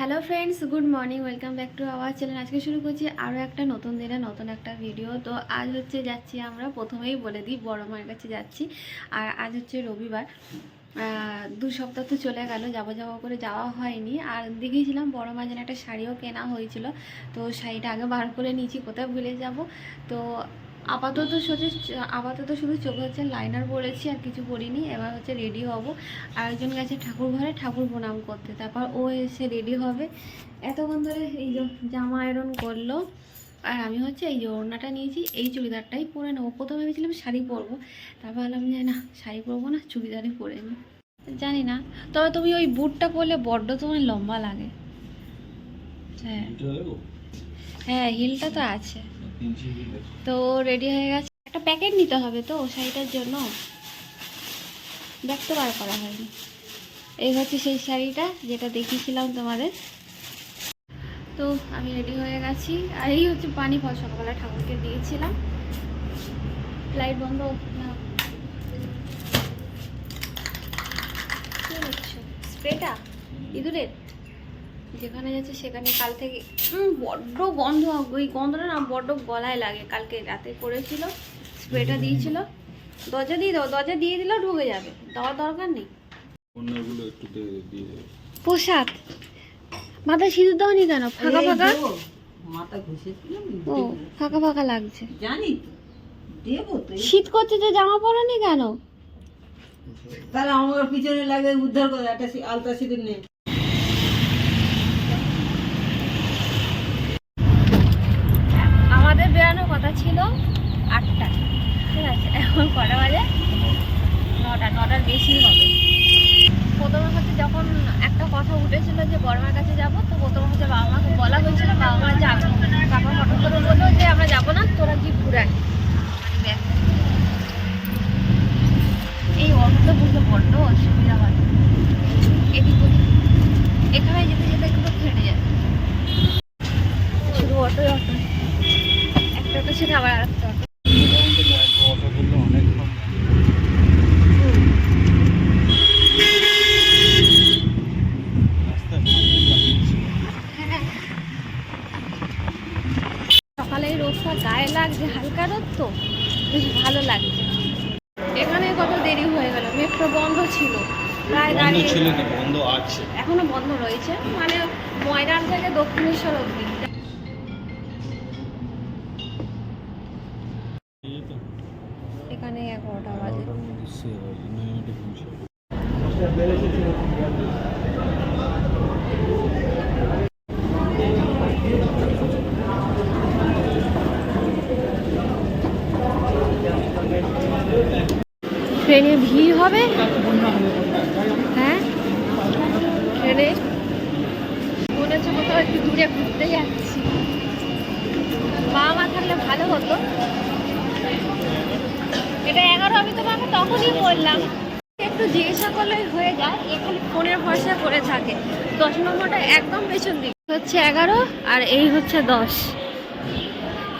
Hello friends good morning welcome back to our channel আজকে শুরু করছি আরও একটা নতুন দিনে নতুন একটা ভিডিও তো আজ হচ্ছে যাচ্ছি আমরা, প্রথমেই বলে দিই, বড় মায়ের কাছে যাচ্ছি। আর আজ হচ্ছে রবিবার। দু সপ্তাহ তো চলে গেল, যাব যাব করে যাওয়া হয়নি। আর দেখেছিলাম বড় মাঝে একটা শাড়িও কেনা হয়েছিল। তো শাড়িটা আগে বার করে নিয়েছি, কোথায় ভুলে যাব। তো আপাতত সোজা আপাতত শুধু চোখে হচ্ছে লাইনার পরেছি আর কিছু পরিনি এবার হচ্ছে রেডি হব। আরেকজন গেছে ঠাকুর ঘরে ঠাকুর প্রণাম করতে। তারপর ও এসে রেডি হবে। এতক্ষণ ধরে এই জামা আয়রন করল আর আমি হচ্ছে এই যে ওড়নাটা নিয়েছি এই চুড়িদারটাই পরে নেব। প্রথমে ভেবেছিলাম শাড়ি পরবো তারপর ভাবলাম যে না শাড়ি পরবো না চুড়িদারই পরে নিই জানি না তবে তুমি ওই বুটটা পরলে বড্ড তোমার লম্বা লাগে। হ্যাঁ। হ্যাঁ হিলটা তো আছে। তো রেডি হয়ে গেছে। একটা প্যাকেট নিতে হবে তো, শাড়িটার জন্য। ব্যাগ তো বার করা হয়নি। এই হচ্ছে সেই শাড়িটা, যেটা দেখিয়েছিলাম তোমাদের। তো আমি রেডি হয়ে গেছি। আর এই হচ্ছে পানি ফল সকালবেলা ঠাকুরকে দিয়েছিলাম। লাইট বন্ধ। স্প্রেটা ইঁদুরের? যেখানে যাচ্ছে সেখানে কাল থেকে বড্ড গন্ধ ওই গন্ধটা না বড্ড গলায় লাগে। কালকে রাতে করেছিল স্প্রেটা দিয়েছিল। দরজা দিয়ে দাও দরজা দিয়ে দিলেও ঢুকে যাবে দেওয়ার দরকার নেই। পোশাক। মাথায় সিঁদুর দাওনি কেন? ফাঁকা ফাঁকা? মাথা ঘষেছিলাম ও ফাঁকা ফাঁকা লাগছে। জানি। শীত করছে তো জামা পরনি কেন? তাহলে আমার পিছনে লাগে উদ্ধার করে একটা সি- আলতা সিঁদুর নেই আমাদের বেরানোর কথা ছিল আটটা। ঠিক আছে, এখন কটা বাজে? নটা, নটার বেশি হবে। প্রথমে হচ্ছে যখন একটা কথা উঠেছিল যে বড়মার কাছে যাব, তো প্রথমে হচ্ছে বাবা মাকে বলা হয়েছিল, বাবা মা যাবে। তারপর হঠাৎ করে বলল যে, আমরা যাব না, তোরা কি ঘুরে। মানে। এই অটো বুঝতে বড্ড অসুবিধা হয়। এদিক এখানে যেতে যেতে একটু ফেটে যায় শুধু অটোই অটো একটা অটো ছেড়ে আবার আরেকটা অটো অটো করলে অনেক কম রাস্তায় সকালে এই রোদটা গায়ে তো বেশ ভালো লাগছে এখানে কত দেরি হয়ে গেল মেট্রো বন্ধ ছিল প্রায় বন্ধ দাঁড়িয়ে ছিল না বন্ধ আছে। এখনও বন্ধ রয়েছে মানে ময়দান থেকে দক্ষিণেশ্বর অব্দি এখানে এগারোটা বাজে। ট্রেনে ভিড় হবে? হ্যাঁ? ট্রেনে? মনে হচ্ছে কোথাও একটু দূরে ঘুরতে যাচ্ছি। বাবা মা থাকলে ভালো হতো। এটা এগারো আমি তোমাকে তখনই বললাম। একটু জিজ্ঞাসা করলেই হয়ে যায়, এখানে ফোনের ভরসা করে থাকে। দশ নম্বরটা একদম পেছন দিক। হচ্ছে এগারো আর এই হচ্ছে দশ।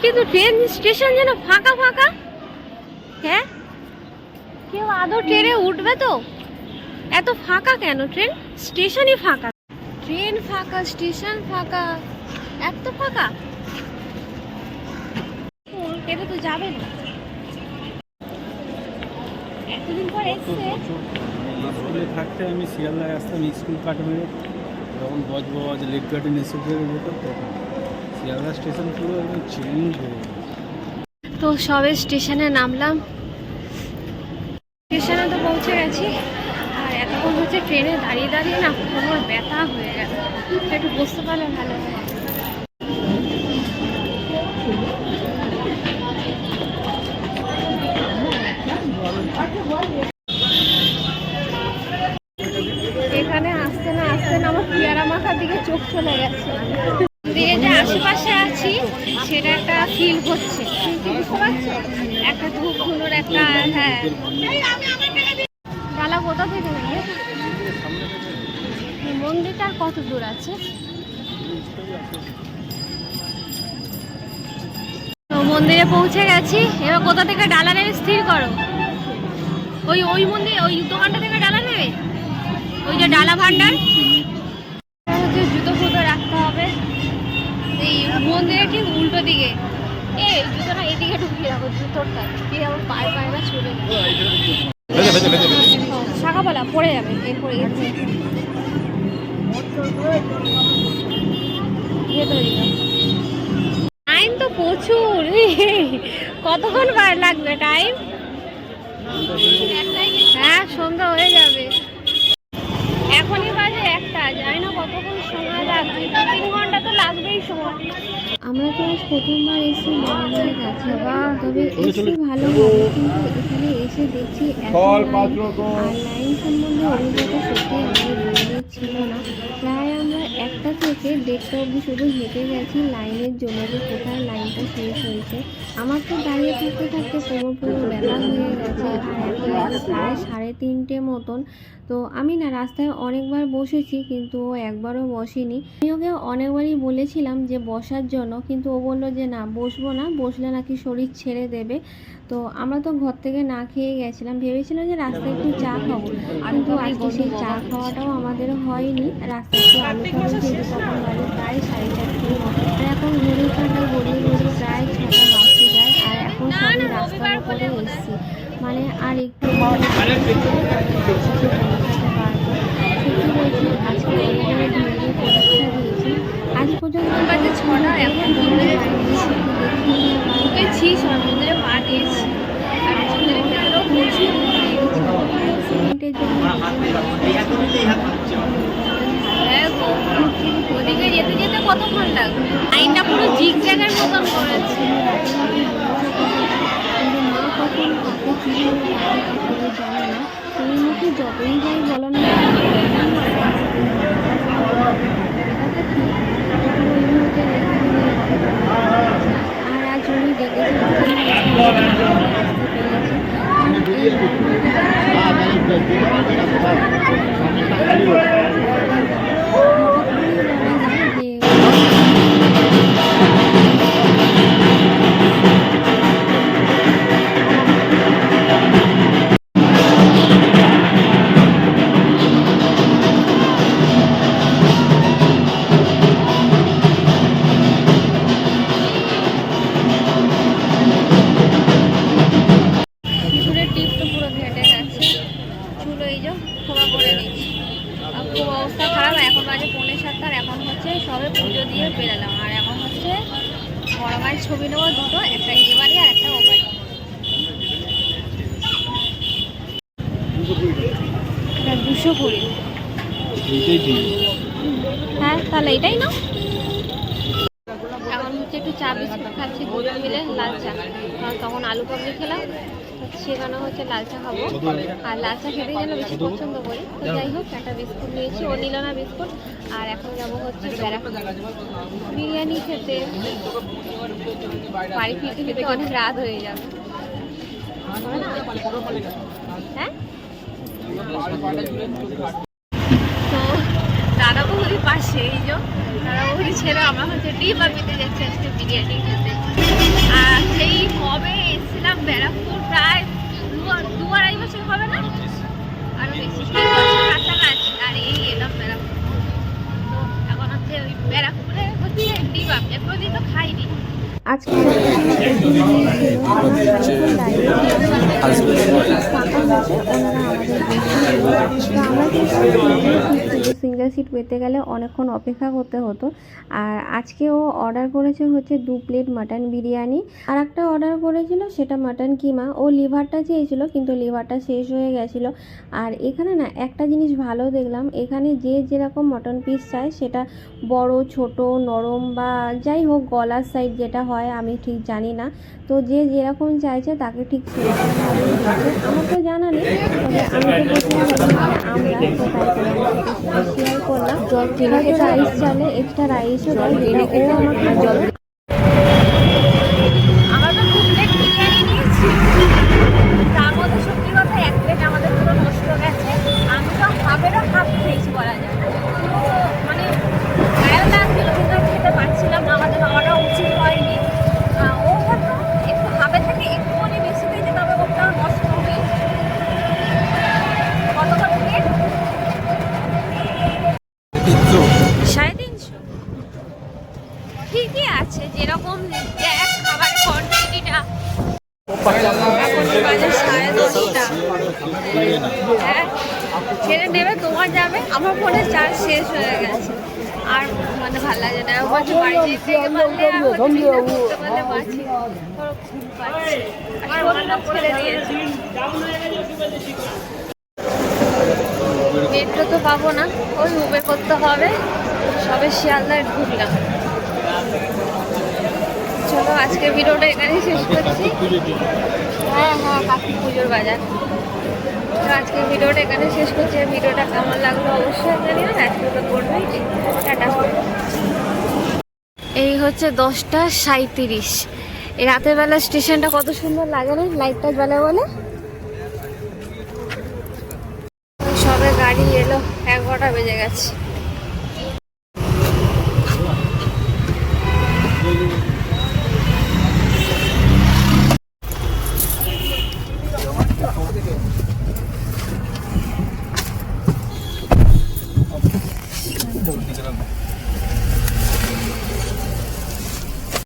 কিন্তু ট্রেন স্টেশন যেন ফাঁকা ফাঁকা। হ্যাঁ? কেউ আদৌ ট্রেনে উঠবে তো? এত ফাঁকা কেন ট্রেন? স্টেশনই ফাঁকা। ট্রেন ফাঁকা স্টেশন ফাঁকা। এত ফাঁকা? কেটে তো যাবে না। এতদিন পর এসছে। স্কুলে থাকতে আমি শিয়ালদায় আসতাম স্কুল কাট মেরে যখন বজবজ লেক গার্ডেন এসে যেত তখন শিয়ালদা স্টেশন পুরো একদম চেঞ্জ হয়ে তো সবে স্টেশনে নামলাম। পৌঁছে গেছি আর এতক্ষণ হচ্ছে ট্রেনে দাঁড়িয়ে দাঁড়িয়ে না কোমর ব্যথা হয়ে গেল একটু বসতে পারলে ভালো হয়। এখানে আসতে না আসতে না আমার পিয়ারা মাথার দিকে চোখ চলে গেছে। দিকে যে আশেপাশে আছি, সেটা একটা ফিল হচ্ছে। বুঝতে পারছ? একটা ধূপ ধুনোর একটা হ্যাঁ। ডালা কোথা থেকে নেবে মন্দিরটা কত দূর আছে? মন্দিরে পৌঁছে গেছি। এবার কোথা থেকে ডালা নেবে স্থির করো। ওই ওই মন্দির, ওই দোকানটা থেকে ডালা নেবে? ওই যে ডালা ভান্ডার হচ্ছে জুতো ফুতো মন্দিরের ঠিক উল্টো দিকে। এই জুতোটা এদিকে ঢুকিয়ে রাখো জুতোরটা দিয়ে আমার পায়ে পায়ে না চলে শাখা বলা পড়ে যাবে, এরপরে টাইম তো প্রচুর কতক্ষণ বার লাগবে টাইম? হ্যাঁ সন্ধ্যা হয়ে যাবে। এখনই বাজে একটা, জানি না কতক্ষণ সময় লাগবে তিন ঘণ্টা তো লাগবেই সময়। আমরা তো আজ প্রথমবার এসে মহামায়ের কাছে তবে এসে ভালো হবে কিন্তু এখানে এসে দেখছি এত লাইন আর লাইন সম্বন্ধে অভিজ্ঞতা সত্যি আমাদের মনে ছিল না। প্রায় আমরা একটা থেকে দেড়টা অবধি শুধু হেঁটে গেছি লাইনের জন্য যে কোথায় লাইনটা শেষ হয়েছে। আমার তো দাঁড়িয়ে থাকতে থাকতে কোমর পুরো ব্যথা হয়ে গেছে আর এখন প্রায় সাড়ে তিনটে মতন। তো আমি না রাস্তায় অনেকবার বসেছি কিন্তু ও একবারও বসেনি। আমি ওকে অনেকবারই বলেছিলাম যে বসার জন্য কিন্তু ও বলল যে না বসবো না। বসলে নাকি শরীর ছেড়ে দেবে। তো আমরা তো ঘর থেকে না খেয়ে গেছিলাম। ভেবেছিলাম যে রাস্তায় একটু চা খাব। কিন্তু আজকে সেই চা খাওয়াটাও আমাদের হয়নি। রাস্তায় একটু আলু কাবু খেয়েছি তখন বাজে প্রায় সাড়ে চারটে আর এখন ঘড়ির কাঁটা গড়িয়ে গড়িয়ে প্রায় ছটা বাজতে যায়। আর এখন সবাই রাস্তার উপরে এসছি। মানে আর একটু পর্যন্ত বাজে ছটা এখন ঢুকেছি সব মন্দিরে পা দিয়েছি। আর মন্দিরের ভেতরেও প্রচুর হ্যাঁ গো, ওদিকে যেতে যেতে কতক্ষণ লাগবে লাইনটা পুরো জিগ জ্যাগের মতন করেছে। কখন জানে না? তুমি মুখে যতই যাই বলো না আর পুজো দিয়ে বেরালাম। আর এখন হচ্ছে বড় মায়ের ছবি নেব দুটো একটা এ বাড়ি আর একটা ও বাড়ি দুশো কুড়ি। হ্যাঁ তাহলে এটাই না এখন হচ্ছে একটু চা বিস্কুট খাচ্ছি দুটো মিলে লাল চা। তখন আলু কাবলি খেলাম। সেখানে হচ্ছে লাল চা খাব। আর লাল চা খেতে যেন বেশি পছন্দ করি। তো যাই হোক একটা বিস্কুট নিয়েছি ও নিল না বিস্কুট। আর এখন যাব হচ্ছে ব্যারাকপুর বিরিয়ানি খেতে। বাড়ি ফিরতে ফিরতে অনেক রাত হয়ে যাবে। হ্যাঁ? তো দাদা বৌদির পাশে এই যে দাদা বৌদি ছেড়ে আমরা হচ্ছে ডিমা পেতে যাচ্ছি আজকে বিরিয়ানি খেতে। আর সেই কবে এসেছিলাম ব্যারাকপুর প্রায় দু- দু আড়াই বছর হবে না? আরও বেশি। কাছাকাছি। আর এই এলাম ব্যারাকপুর। তো এখন হচ্ছে ওই ব্যারাকপুরে হচ্ছে এরপরই তো খাইনি। আজকে সিঙ্গেল সিট পেতে গেলে অনেকক্ষণ অপেক্ষা করতে হতো। আর আজকে ও অর্ডার করেছে হচ্ছে দু প্লেট মাটন বিরিয়ানি। আর একটা অর্ডার করেছিল সেটা মাটন কিমা। ও লিভারটা চেয়েছিল, কিন্তু লিভারটা শেষ হয়ে গেছিল। আর এখানে না, একটা জিনিস ভালো দেখলাম, এখানে যে যেরকম মটন পিস চায় সেটা বড়, ছোট, নরম বা যাই হোক, গলার সাইড যেটা হয়, আমি ঠিক জানি না। তো যে যেরকম চাইছে, তাকে ঠিক দিচ্ছে আমার তো জানা নেই আমি তো কিনে রাইস চালে এক্সট্রা রাইসও দেয়। ও আমাকে জল আমরা তো দু প্লেট বিরিয়ানি নিয়েছি তার মধ্যে সত্যি কথা এক প্লেট আমাদের পুরো নষ্ট গেছে আমি তো হাফেরও হাফ খেয়েছি বলা যায় পুরো মানে গায়ে লাগছিল কিন্তু আমি খেতে পারছিলাম না আমাদের খাওয়াটা উচিত হয়নি আহ, ও হয়তো একটু হাফের থেকে একটুখানি বেশি খেয়েছে তবে ওটা নষ্ট হবে কত কত প্লেট সাড়ে তিনশো ঠিকই আছে যেরকম দেখ খাবার কোয়ান্টিটিটা এখন বাজে সাড়ে দশটা হ্যাঁ ছেড়ে নেবে তোমার যাবে আমার ফোনে চার্জ শেষ হয়ে গেছে আর মানে ভালো লাগে না? বাড়ি যেতে পারলে এখন পারলে বাঁচি ছেড়ে দিয়েছে মেট্রো তো পাবো না ওই উবের করতে হবে। সবে শিয়ালদায় ঘুরলাম চলো আজকের ভিডিওটা এখানেই শেষ করছি। হ্যাঁ হ্যাঁ কাকি পুজোর বাজার। তো আজকের ভিডিওটা এখানে শেষ করছি। আর ভিডিওটা কেমন লাগল অবশ্যই আজকে করবেই টাটা। এই হচ্ছে দশটা সাঁত্রিশ এই রাতের বেলা স্টেশনটা কত সুন্দর লাগে না লাইটটা জ্বলে বলে? সবে গাড়ি এলো এগারোটা বেজে গেছে।